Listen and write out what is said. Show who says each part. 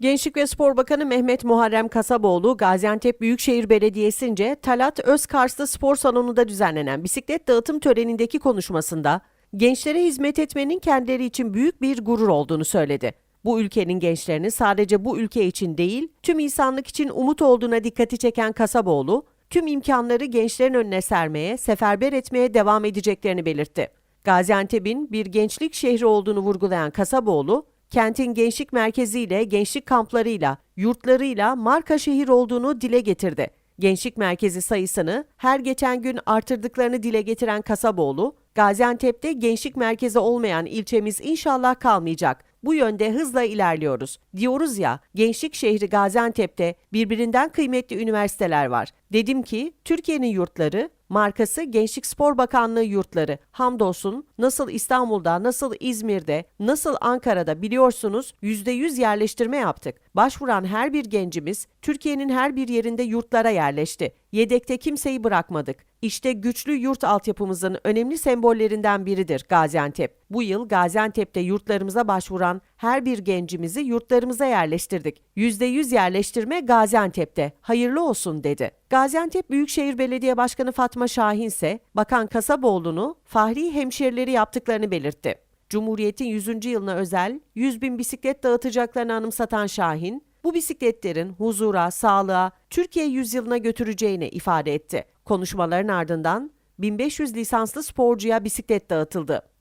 Speaker 1: Gençlik ve Spor Bakanı Mehmet Muharrem Kasaboğlu, Gaziantep Büyükşehir Belediyesi'nce Talat Özkarslı Spor Salonu'nda düzenlenen bisiklet dağıtım törenindeki konuşmasında, gençlere hizmet etmenin kendileri için büyük bir gurur olduğunu söyledi. Bu ülkenin gençlerini sadece bu ülke için değil, tüm insanlık için umut olduğuna dikkati çeken Kasaboğlu, tüm imkanları gençlerin önüne sermeye, seferber etmeye devam edeceklerini belirtti. Gaziantep'in bir gençlik şehri olduğunu vurgulayan Kasaboğlu, kentin gençlik merkeziyle, gençlik kamplarıyla, yurtlarıyla marka şehir olduğunu dile getirdi. Gençlik merkezi sayısını her geçen gün artırdıklarını dile getiren Kasaboğlu, Gaziantep'te gençlik merkezi olmayan ilçemiz inşallah kalmayacak. Bu yönde hızla ilerliyoruz. Diyoruz ya, gençlik şehri Gaziantep'te birbirinden kıymetli üniversiteler var. Dedim ki, Türkiye'nin yurtları, markası Gençlik Spor Bakanlığı yurtları. Hamdolsun nasıl İstanbul'da, nasıl İzmir'de, nasıl Ankara'da biliyorsunuz %100 yerleştirme yaptık. Başvuran her bir gencimiz Türkiye'nin her bir yerinde yurtlara yerleşti. Yedekte kimseyi bırakmadık. İşte güçlü yurt altyapımızın önemli sembollerinden biridir Gaziantep. Bu yıl Gaziantep'te yurtlarımıza başvuran her bir gencimizi yurtlarımıza yerleştirdik. %100 yerleştirme Gaziantep'te. Hayırlı olsun dedi. Gaziantep Büyükşehir Belediye Başkanı Fatma Şahin ise Bakan Kasaboğlu'nu fahri hemşerileri yaptıklarını belirtti. Cumhuriyet'in 100. yılına özel 100 bin bisiklet dağıtacaklarını anımsatan Şahin, bu bisikletlerin huzura, sağlığa, Türkiye yüzyılına götüreceğini ifade etti. Konuşmaların ardından 1500 lisanslı sporcuya bisiklet dağıtıldı.